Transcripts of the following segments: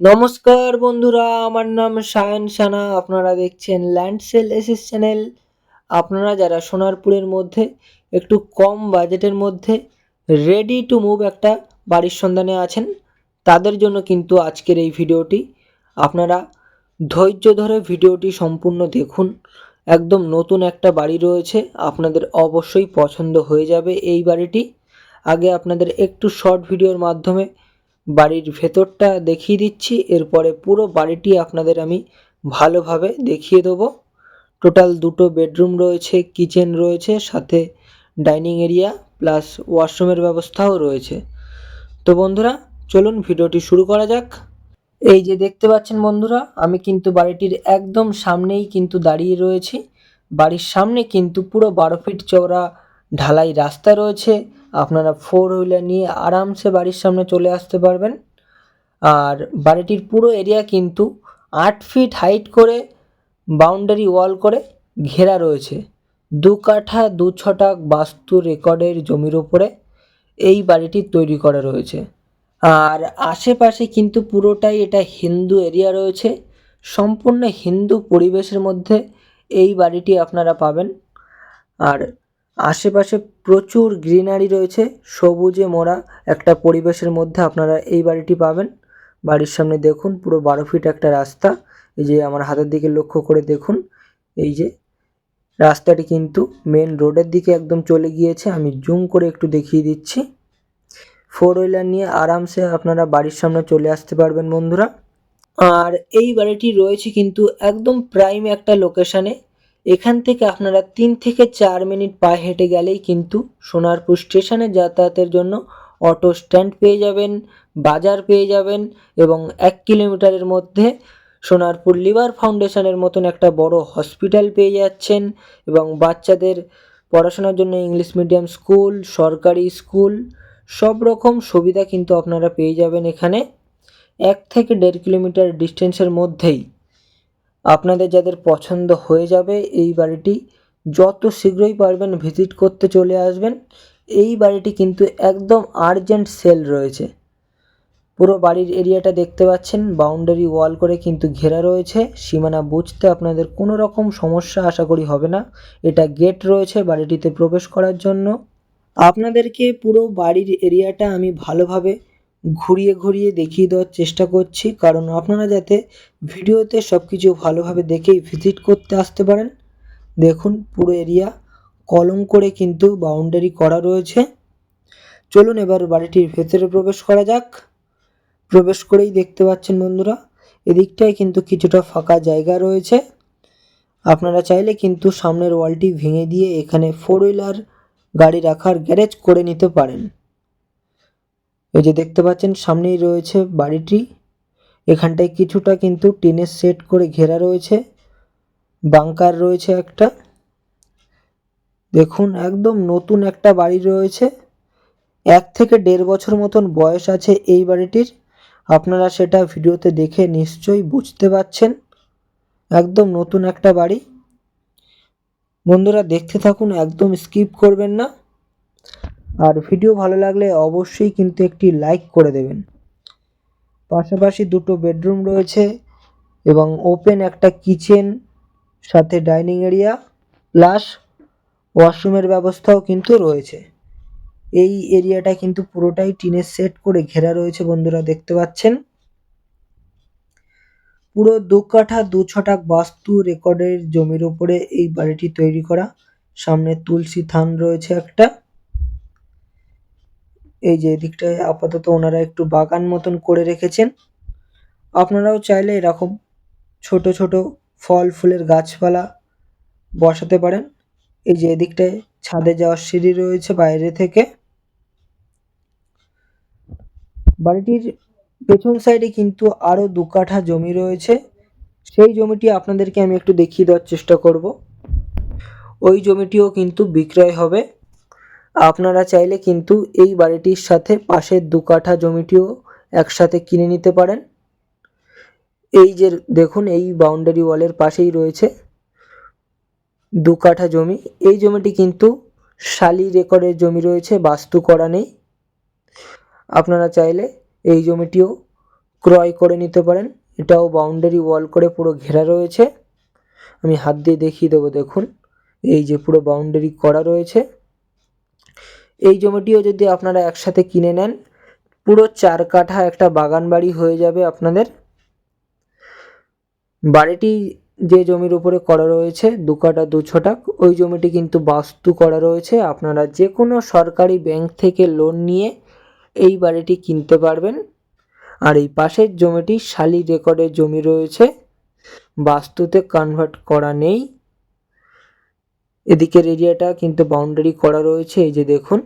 নমস্কার বন্ধুরা, আমার নাম সায়ন সানা। আপনারা দেখছেন ল্যান্ড সেল এসএস চ্যানেল আপনারা যারা সোনারপুরের মধ্যে, একটু কম বাজেটের মধ্যে রেডি টু মুভ একটা বাড়ির সন্ধানে আছেন, তাদের জন্য কিন্তু আজকের এই ভিডিওটি। আপনারা ধৈর্য ধরে ভিডিওটি সম্পূর্ণ দেখুন। একদম নতুন একটা বাড়ি রয়েছে, আপনাদের অবশ্যই পছন্দ হয়ে যাবে এই বাড়িটি। আগে আপনাদের একটু শর্ট ভিডিওর মাধ্যমে বাড়ির ভেতরটা দেখিয়ে দিচ্ছি। এরপরে পুরো বাড়িটি আপনাদের আমি ভালোভাবে দেখিয়ে দেবো। টোটাল দুটো বেডরুম রয়েছে কিচেন রয়েছে, সাথে ডাইনিং এরিয়া প্লাস ওয়াশরুমের ব্যবস্থাও রয়েছে। তো বন্ধুরা, চলুন ভিডিওটি শুরু করা যাক। এই যে দেখতে পাচ্ছেন বন্ধুরা, আমি কিন্তু বাড়িটির একদম সামনেই কিন্তু দাঁড়িয়ে রয়েছি। বাড়ির সামনে কিন্তু পুরো বারো ফিট চওড়া ঢালাই রাস্তা রয়েছে। আপনারা ফোর হুইলার নিয়ে আরামসে বাড়ির সামনে চলে আসতে পারবেন। আর বাড়িটির পুরো এরিয়া কিন্তু আট ফিট হাইট করে বাউন্ডারি ওয়াল করে ঘেরা রয়েছে। দু কাঠা, দু ছটাক বাস্তু রেকর্ডের জমির ওপরে এই বাড়িটি তৈরি করা রয়েছে। আর আশেপাশে কিন্তু পুরোটাই এটা হিন্দু এরিয়া রয়েছে। সম্পূর্ণ হিন্দু পরিবেশের মধ্যে এই বাড়িটি আপনারা পাবেন। আর আশেপাশে প্রচুর গ্রিনারি রয়েছে, সবুজে মোড়া, একটা পরিবেশের মধ্যে আপনারা এই বাড়িটি পাবেন। বাড়ির সামনে দেখুন, পুরো বারো ফিট একটা রাস্তা, এই যে আমার হাতের দিকে লক্ষ্য করে দেখুন, এই যে রাস্তাটি কিন্তু মেন রোডের দিকে একদম চলে গিয়েছে, আমি জুম করে একটু দেখিয়ে দিচ্ছি। ফোর হুইলার নিয়ে আরামসে আপনারা বাড়ির সামনে চলে আসতে পারবেন বন্ধুরা। আর এই বাড়িটি রয়েছে কিন্তু একদম প্রাইম একটা লোকেশানে এখান থেকে আপনারা তিন থেকে চার মিনিট পায়ে হেঁটে গেলেই কিন্তু সোনারপুর স্টেশনে যাতায়াতের জন্য অটো স্ট্যান্ড পেয়ে যাবেন, বাজার পেয়ে যাবেন এবং এক কিলোমিটারের মধ্যে সোনারপুর লিভার ফাউন্ডেশনের মতন একটা বড় হসপিটাল পেয়ে যাচ্ছেন এবং বাচ্চাদের পড়াশোনার জন্য ইংলিশ মিডিয়াম স্কুল, সরকারি স্কুল, সব রকম সুবিধা কিন্তু আপনারা পেয়ে যাবেন এখানে। এক থেকে দেড় কিলোমিটার ডিস্টেন্সের মধ্যেই। আপনাদের যাদের পছন্দ হয়ে যাবে এই বাড়িটি, যত শীঘ্রই পারবেন ভিজিট করতে চলে আসবেন। এই বাড়িটি কিন্তু একদম আর্জেন্ট সেল রয়েছে। পুরো বাড়ির এরিয়াটা দেখতে পাচ্ছেন বাউন্ডারি ওয়াল করে কিন্তু ঘেরা রয়েছে। সীমানা বুঝতে আপনাদের কোনো রকম সমস্যা আশা করি হবে না। এটা গেট রয়েছে বাড়িটিতে প্রবেশ করার জন্য। আপনাদেরকে পুরো বাড়ির এরিয়াটা আমি ভালোভাবে ঘুরিয়ে ঘুরিয়ে দেখিয়ে দেওয়ার চেষ্টা করছি। কারণ আপনারা যাতে ভিডিওতে সব কিছু ভালোভাবে দেখেই ভিজিট করতে আসতে পারেন, দেখুন পুরো এরিয়া কলম করে কিন্তু বাউন্ডারি করা রয়েছে। চলুন এবার বাড়িটির ভেতরে প্রবেশ করা যাক। প্রবেশ করেই দেখতে পাচ্ছেন বন্ধুরা, এদিকটায় কিন্তু কিছুটা ফাঁকা জায়গা রয়েছে। আপনারা চাইলে কিন্তু সামনের ওয়ালটি ভেঙে দিয়ে এখানে ফোর হুইলার গাড়ি রাখার গ্যারেজ করে নিতে পারেন। এই যে দেখতে পাচ্ছেন, সামনেই রয়েছে বাড়িটি। এখানটায় কিছুটা কিন্তু টিনের সেট করে ঘেরা রয়েছে। বাংকার রয়েছে একটা। দেখুন, একদম নতুন একটা বাড়ি রয়েছে। এক থেকে দেড় বছর মতন বয়স আছে এই বাড়িটির। আপনারা সেটা ভিডিওতে দেখে নিশ্চয়ই বুঝতে পাচ্ছেন। একদম নতুন একটা বাড়ি। বন্ধুরা, দেখতে থাকুন, একদম স্কিপ করবেন না। আর ভিডিও ভালো লাগলে অবশ্যই কিন্তু একটি লাইক করে দেবেন। পাশাপাশি দুটো বেডরুম রয়েছে এবং ওপেন একটা কিচেন, সাথে ডাইনিং এরিয়া, প্লাস ওয়াশরুমের ব্যবস্থাও কিন্তু রয়েছে। এই এরিয়াটা কিন্তু পুরোটাই টিনের সেট করে ঘেরা রয়েছে বন্ধুরা, দেখতে পাচ্ছেন? পুরো দু কাঠা, দু ছটাক বাস্তু রেকর্ডের জমির উপরে এই বাড়িটি তৈরি করা। সামনে তুলসী থান রয়েছে একটা। এই যে এদিকটায় আপাতত ওনারা একটু বাগান মতন করে রেখেছেন। আপনারাও চাইলে এরকম ছোট ছোট ফল ফুলের গাছপালা বসাতে পারেন। এই যে এদিকটায় ছাদে যাওয়ার সিঁড়ি রয়েছে বাইরে থেকে। বাড়িটির পেছন সাইডে কিন্তু আরও দু কাঠা জমি রয়েছে। সেই জমিটি আপনাদেরকে আমি একটু দেখিয়ে দেওয়ার চেষ্টা করব। ওই জমিটিও কিন্তু বিক্রয় হবে। আপনারা চাইলে কিন্তু এই বাড়িটির সাথে পাশের দু কাঠা জমিটিও একসাথে কিনে নিতে পারেন। এই যে দেখুন, এই বাউন্ডারি ওয়ালের পাশেই রয়েছে দু কাঠা জমি। এই জমিটি কিন্তু শালি রেকর্ডের জমি রয়েছে, বাস্তু করা নেই। আপনারা চাইলে এই জমিটিও ক্রয় করে নিতে পারেন। এটাও বাউন্ডারি ওয়াল করে পুরো ঘেরা রয়েছে। আমি হাত দিয়ে দেখিয়ে দেবো, দেখুন। এই যে পুরো বাউন্ডারি করা রয়েছে। এই জমিটিও যদি আপনারা একসাথে কিনে নেন, পুরো চার কাঠা একটা বাগান বাড়ি হয়ে যাবে আপনাদের। বাড়িটি যে জমির উপরে করা রয়েছে, দু কাঠা দু ছটাক, ওই জমিটি কিন্তু বাস্তু করা রয়েছে। আপনারা যে কোনো সরকারি ব্যাংক থেকে লোন নিয়ে এই বাড়িটি কিনতে পারবেন। আর এই পাশের জমিটি শালি রেকর্ডের জমি রয়েছে। বাস্তুতে কনভার্ট করা নেই। এদিকের এরিয়াটা কিন্তু বাউন্ডারি করা রয়েছে, এই যে দেখুন।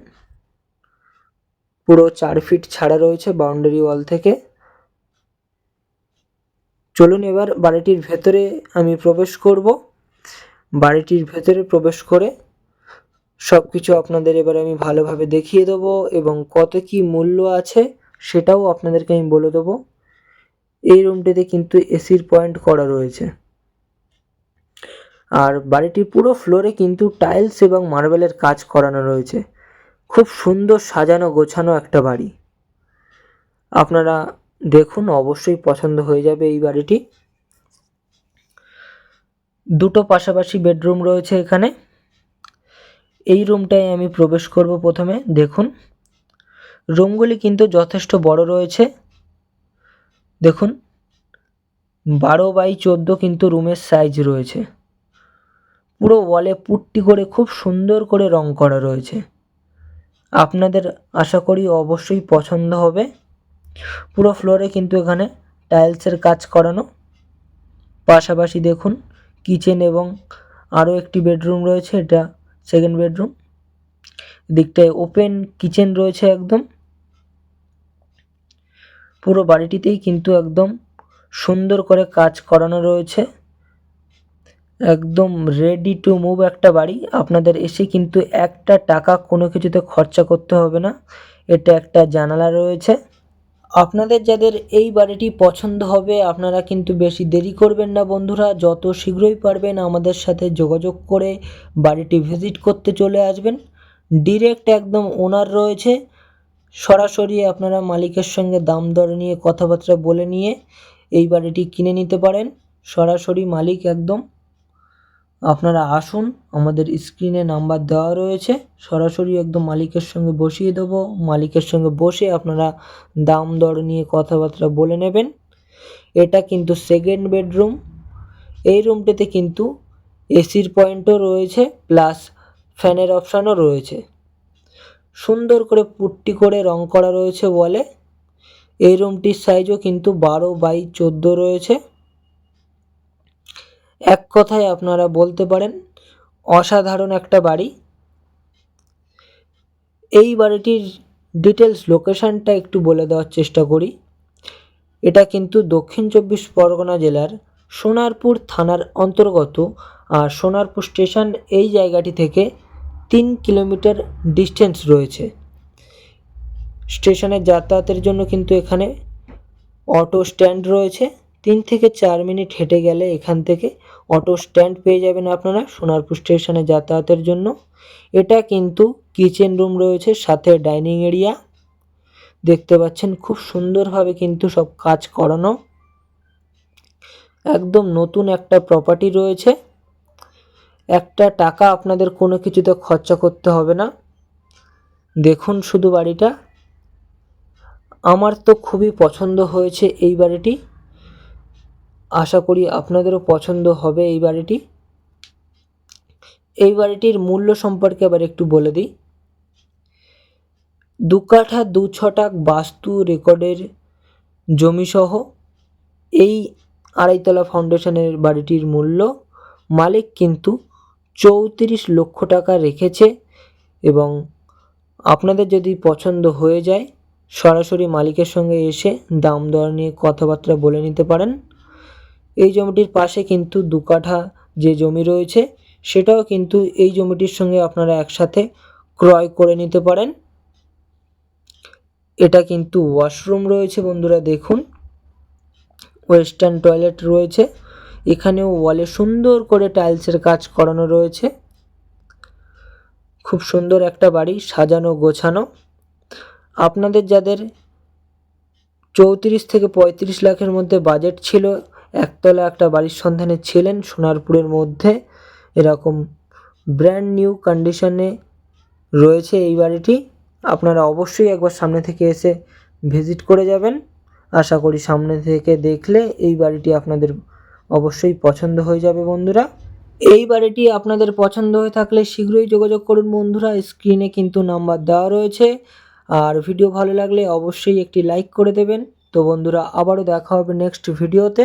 পুরো চার ফিট ছাড়া রয়েছে বাউন্ডারি ওয়াল থেকে। চলুন এবার বাড়িটির ভেতরে আমি প্রবেশ করব। বাড়িটির ভেতরে প্রবেশ করে সব কিছু আপনাদের এবার আমি ভালোভাবে দেখিয়ে দেবো এবং কত কি মূল্য আছে সেটাও আপনাদেরকে আমি বলে দেবো। এই রুমটিতে কিন্তু এসির পয়েন্ট করা রয়েছে। আর বাড়িটির পুরো ফ্লোরে কিন্তু টাইলস এবং মার্বেলের কাজ করানো রয়েছে। খুব সুন্দর সাজানো গোছানো একটা বাড়ি। আপনারা দেখুন, অবশ্যই পছন্দ হয়ে যাবে এই বাড়িটি। দুটো পাশাপাশি বেডরুম রয়েছে এখানে। এই রুমটায় আমি প্রবেশ করব প্রথমে, দেখুন। রুমগুলি কিন্তু যথেষ্ট বড় রয়েছে। দেখুন, বারো বাই চোদ্দ কিন্তু রুমের সাইজ রয়েছে। পুরো ওয়ালে পুট্টি করে খুব সুন্দর করে রং করা রয়েছে। আপনাদের আশা করি অবশ্যই পছন্দ হবে। পুরো ফ্লোরে কিন্তু এখানে টাইলসের কাজ করানো। পাশাপাশি দেখুন কিচেন এবং আরও একটি বেডরুম রয়েছে, এটা সেকেন্ড বেডরুম দিকটায় ওপেন কিচেন রয়েছে একদম। পুরো বাড়িটিতেই কিন্তু একদম সুন্দর করে কাজ করানো রয়েছে। একদম রেডি টু মুভ একটা বাড়ি। আপনাদের এসে কিন্তু একটা টাকা কোনো কিছুতে খরচা করতে হবে না। এটা একটা জানালা রয়েছে। আপনাদের যাদের এই বাড়িটি পছন্দ হবে, আপনারা কিন্তু বেশি দেরি করবেন না বন্ধুরা। যত শীঘ্রই পারবেন আমাদের সাথে যোগাযোগ করে বাড়িটি ভিজিট করতে চলে আসবেন। ডিরেক্ট একদম ওনার রয়েছে। সরাসরি আপনারা মালিকের সঙ্গে দাম দর নিয়ে কথাবার্তা বলে নিয়ে এই বাড়িটি কিনে নিতে পারেন। সরাসরি মালিক একদম আপনারা আসুন, আমাদের স্ক্রিনে নাম্বার দেওয়া রয়েছে। সরাসরি একদম মালিকের সঙ্গে বসিয়ে দেবো। মালিকের সঙ্গে বসে আপনারা দাম, দর নিয়ে কথাবার্তা বলে নেবেন। এটা কিন্তু সেকেন্ড বেডরুম এই রুমটিতে কিন্তু এসির পয়েন্টও রয়েছে প্লাস ফ্যানের অপশানও রয়েছে। সুন্দর করে পুট্টি করে রং করা রয়েছে বলে এই রুমটির সাইজও কিন্তু বারো বাই চোদ্দ রয়েছে। এক কথায় আপনারা বলতে পারেন, অসাধারণ একটা বাড়ি। এই বাড়িটির ডিটেলস লোকেশানটা একটু বলে দেওয়ার চেষ্টা করি। এটা কিন্তু দক্ষিণ চব্বিশ পরগনা জেলার সোনারপুর থানার অন্তর্গত আর সোনারপুর স্টেশন এই জায়গাটি থেকে তিন কিলোমিটার ডিস্টেন্স রয়েছে। স্টেশনে যাতায়াতের জন্য কিন্তু এখানে অটো স্ট্যান্ড রয়েছে। তিন থেকে চার মিনিট হেঁটে গেলে এখান থেকে অটো স্ট্যান্ড পেয়ে যাবেন আপনারা সোনারপুর স্টেশনে যাতায়াতের জন্য। এটা কিন্তু কিচেন রুম রয়েছে, সাথে ডাইনিং এরিয়া। দেখতে পাচ্ছেন খুব সুন্দরভাবে কিন্তু সব কাজ করানো। একদম নতুন একটা প্রপার্টি রয়েছে। একটা টাকা আপনাদের কোনো কিছুতে খরচা করতে হবে না। দেখুন শুধু বাড়িটা। আমার তো খুবই পছন্দ হয়েছে এই বাড়িটি। আশা করি আপনাদেরও পছন্দ হবে এই বাড়িটি। এই বাড়িটির মূল্য সম্পর্কে আবার একটু বলে দিই। দু কাঠা দু ছটাক বাস্তু রেকর্ডের জমিসহ এই আড়াইতলা ফাউন্ডেশনের বাড়িটির মূল্য মালিক কিন্তু চৌত্রিশ লক্ষ টাকা রেখেছে এবং আপনাদের যদি পছন্দ হয়ে যায় সরাসরি মালিকের সঙ্গে এসে দাম দর নিয়ে কথাবার্তা বলে নিতে পারেন। এই জমিটির পাশে কিন্তু দু কাঠা যে জমি রয়েছে, সেটাও কিন্তু এই জমিটির সঙ্গে আপনারা একসাথে ক্রয় করে নিতে পারেন। এটা কিন্তু ওয়াশরুম রয়েছে বন্ধুরা, দেখুন। ওয়েস্টার্ন টয়লেট রয়েছে। এখানেও ওয়ালে সুন্দর করে টাইলসের কাজ করানো রয়েছে। খুব সুন্দর একটা বাড়ি, সাজানো, গোছানো। আপনাদের যাদের চৌত্রিশ থেকে পঁয়ত্রিশ লাখের মধ্যে বাজেট ছিল একতলা একটা বাড়ির সন্ধানে ছিলেন সোনারপুরের মধ্যে। এরকম ব্র্যান্ড নিউ কন্ডিশনে রয়েছে এই বাড়িটি। আপনারা অবশ্যই একবার সামনে থেকে এসে ভিজিট করে যাবেন। আশা করি সামনে থেকে দেখলে এই বাড়িটি আপনাদের অবশ্যই পছন্দ হয়ে যাবে বন্ধুরা। এই বাড়িটি আপনাদের পছন্দ হয়ে থাকলে শীঘ্রই যোগাযোগ করুন বন্ধুরা। স্ক্রিনে কিন্তু নাম্বার দেওয়া রয়েছে। আর ভিডিও ভালো লাগলে অবশ্যই একটি লাইক করে দেবেন। তো বন্ধুরা, আবারও দেখা হবে নেক্সট ভিডিওতে